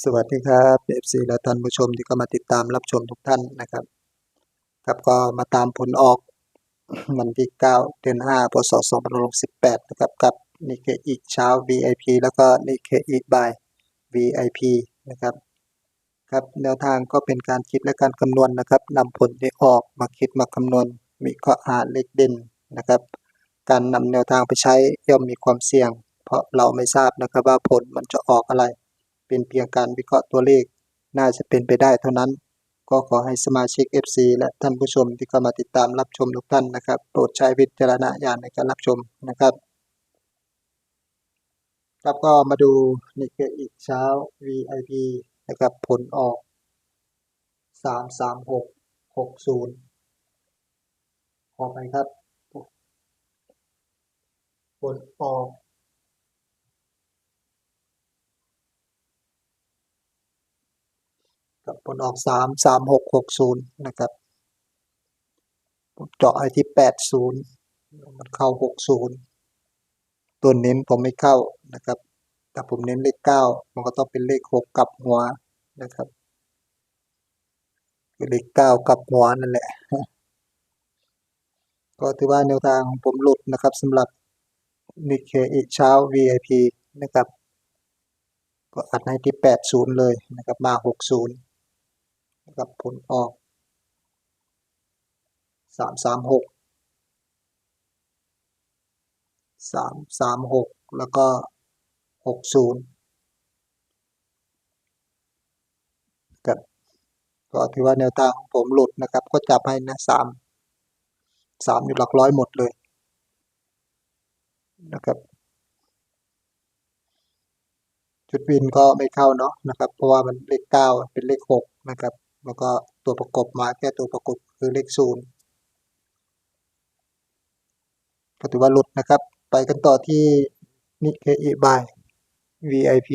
สวัสดีครับเอฟซีและท่านผู้ชมที่เข้ามาติดตามรับชมทุกท่านนะครับ ครับก็มาตามผลออกวันที่ 9 เดือน 5 พศ 2568นะครับกับนิเคอีเช้า VIP แล้วก็นิเคอีบ่าย VIP นะครับครับแนวทางก็เป็นการคิดและการคำนวณนะครับนำผลที่ออกมาคิดมาคำนวณวิเคราะห์หาเลขเด่นนะครับ การนำแนวทางไปใช้ย่อมมีความเสี่ยง เพราะเราไม่ทราบนะครับว่าผลมันจะออกอะไร เป็นเพียงการวิเคราะห์ตัวเลข น่าจะเป็นไปได้เท่านั้น ก็ขอให้สมาชิก FC และท่านผู้ชมที่เข้ามาติดตามรับชมทุกท่านนะครับ โปรดใช้วิจารณญาณในการรับชมนะครับ ครับก็มาดูนี่คืออีกเช้า VIP นะครับผลออก 33660ออกไปครับผลออก กับผลออกสามสามหกหกศูนย์นะครับผมเจาะไอที่แปดศูนย์มันเข้าหกศูนย์ตัวเน้นผมไม่เข้านะครับ แต่ผมเน้นเลขเก้ามันก็ต้องเป็นเลขหกกลับหัวนะครับเลขเก้ากลับหัวนั่นแหละ ก็ถือว่าแนวทางของผมหลุดนะครับสำหรับนิเคอีเช้า VIP นะครับ ก็อัดให้ที่แปดศูนย์เลยนะครับ มาหกศู นะครับผลออกสามสามหกสามสามหกแล้วก็หกศูนย์ครับก็ถือว่าแนวทางของผมหลุดนะครับ ก็จับให้นะสามสามอยู่หลักร้อยหมดเลยนะครับจุดวินก็ไม่เข้าเนาะนะครับ เพราะว่ามันเลขเก้าเป็นเลขหกนะครับ แล้วก็ตัวประกบมาแค่ตัวประกบคือเลขศูนย์ก็ถือว่าหลุดนะครับ ไปกันต่อที่นิเคอีบาย VIP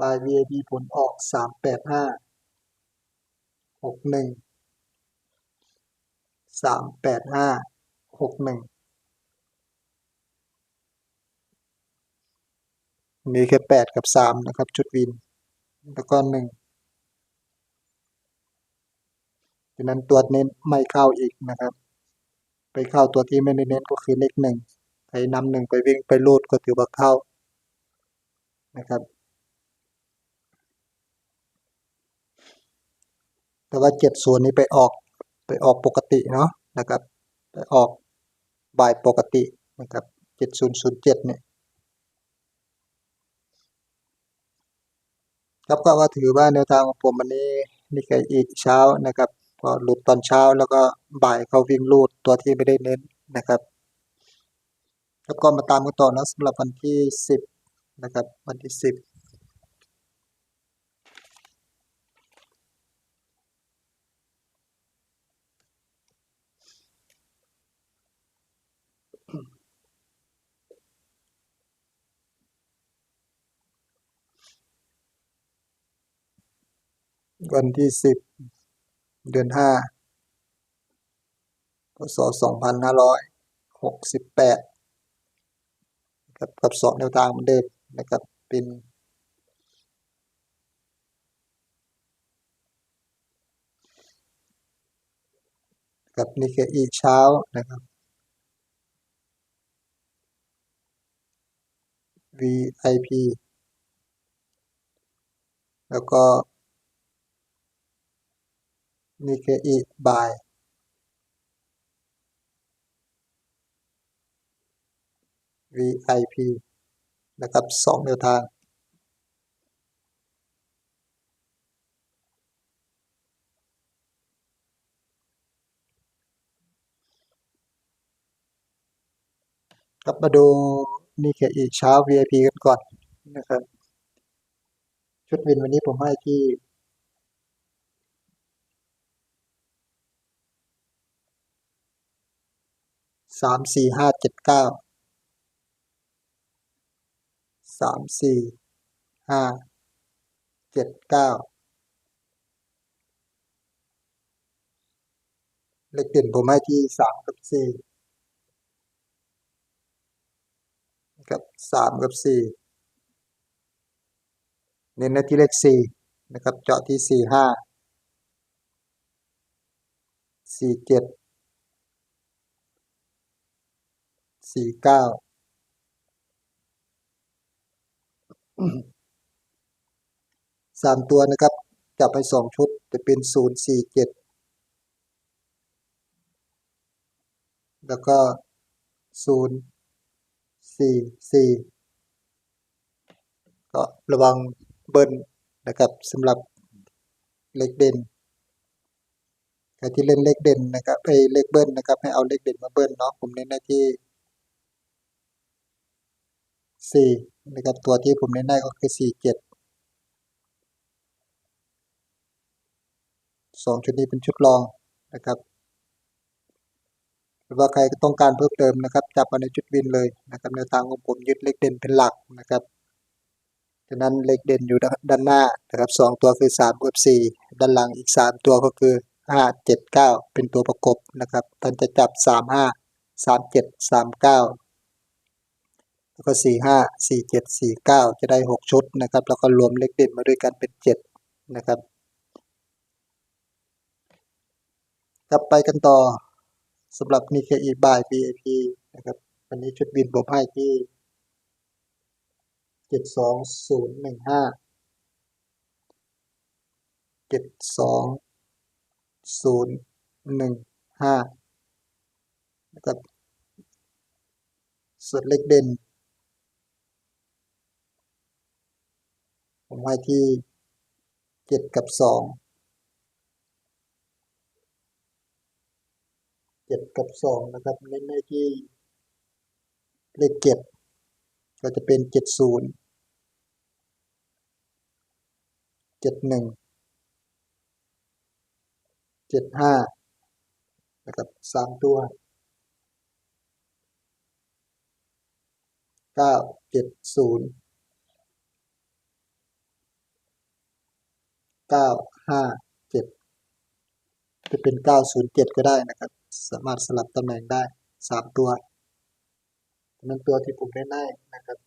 บาย VIP ผลออกสามแปดห้าหกหนึ่งสามแปดห้าหกหนึ่งมีแค่แปดกับสามนะครับ จุดวิน แล้วก็หนึ่งดังนั้นตัวเน้นไม่เข้าอีกนะครับ ไปเข้าตัวที่ไม่ได้เน้นก็คือเลขหนึ่งใครนำหนึ่งไปวิ่งไปลูดก็ถือว่าเข้านะครับ แต่ว่าเจ็ดส่วนนี้ไปออกไปออกปกติเนาะนะครับ ไปออกบ่ายปกตินะครับเจ็ดศูนย์ศูนย์เจ็ดเนี่ย ครับก็ถือว่าแนวทางของผมวันนี้นี่แค่อีกเช้านะครับก็หลุดตอนเช้าแล้วก็บ่ายเขาวิ่งลูดตัวที่ไม่ได้เน้นนะครับแล้วก็มาตามกันต่อนะสำหรับวันที่สิบนะครับ วันที่สิบ วันที่สิบเดือนห้าพศสองพันห้าร้อยหกสิบแปดกับกับสองแนวทางเหมือนเดิมนะครับเป็นกับนี่คืออีเช้านะครับ VIP แล้วก็ นี่คืออีบ่าย VIP นะครับสองแนวทางกลับมาดูนี่คืออีกเช้า VIP กันก่อนนะครับ ชุดวินวันนี้ผมให้ที่ สามสี่ห้าเจ็ดเก้าสามสี่ห้าเจ็ดเก้าเลขเด่นผมให้ที่สามกับสี่กับสามกับสี่เน้นในที่เลขสี่นะครับ เจาะที่สี่ห้าสี่เจ็ด สี่เก้าสามตัวนะครับ จับไปสองชุดจะเป็นศูนย์สี่เจ็ดแล้วก็ศูนย์สี่สี่ก็ระวังเบิ้ลนะครับสำหรับเลขเด่นใครที่เล่นเลขเด่นนะครับไอ้เลขเบิ้ลนะครับให้เอาเลขเด่นมาเบิ้ลเนาะผมเน้นหน้าที่ สี่นะครับตัวที่ผมเน้นได้ก็คือสี่เจ็ดสองชุดนี้เป็นชุดรองนะครับหรือว่าใครต้องการเพิ่มเติมนะครับ จับมาในจุดวินเลยนะครับแนวทางของผมยึดเลขเด่นเป็นหลักนะครับฉะนั้นเลขเด่นอยู่ด้านหน้านะครับสองตัวคือสามกับสี่ด้านหลังอีกสามตัวก็คือห้าเจ็ดเก้าเป็นตัวประกบนะครับท่านจะจับสามห้าสามเจ็ดสามเก้า แล้วก็สี่ห้าสี่เจ็ดสี่เก้าจะได้หกชุดนะครับ แล้วก็รวมเลขเด่นมาด้วยกันเป็นเจ็ดนะครับ กลับไปกันต่อสำหรับนิเคอีบาย VIP นะครับ วันนี้ชุดบินผมให้ที่เจ็ดสองศูนย์หนึ่งห้าเจ็ดสองศูนย์หนึ่งห้านะครับส่วนเลขเด่น ผมให้ที่เจ็ดกับสองเจ็ดกับสองนะครับเน้นในที่เลขเจ็ดก็จะเป็นเจ็ดศูนย์เจ็ดหนึ่งเจ็ดห้านะครับสามตัวเก้าเจ็ดศูนย์ เก้าห้าเจ็ดจะเป็นเก้าศูนย์เจ็ดก็ได้นะครับ สามารถสลับตำแหน่งได้สามตัวนั้นตัวที่ผมได้ได้นะครับ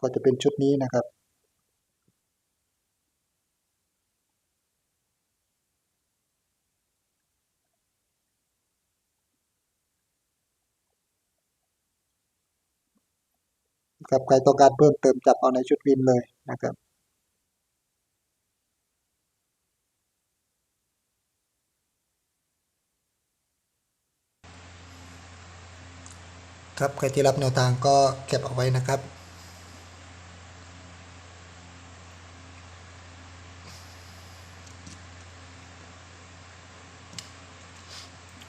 ก็จะเป็นชุดนี้นะครับครับใครต้องการเพิ่มเติมจับเอาในชุดวินเลยนะครับ ครับใครที่รับแนวทางก็เก็บเอาไว้นะครับ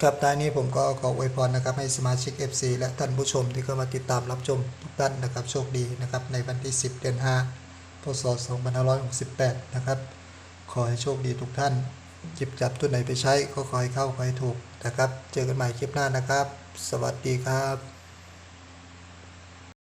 ครับท้ายนี้ผมก็ขออวยพรนะครับให้สมาชิก FC และท่านผู้ชมที่เข้ามาติดตามรับชมทุกท่านนะครับโชคดีนะครับในวันที่ 10 เดือน 5 พศ 2568 นะครับ ขอให้โชคดีทุกท่านหยิบจับตัวไหนไปใช้ก็ขอให้เข้าขอให้ถูกนะครับ เจอกันใหม่คลิปหน้านะครับ สวัสดีครับ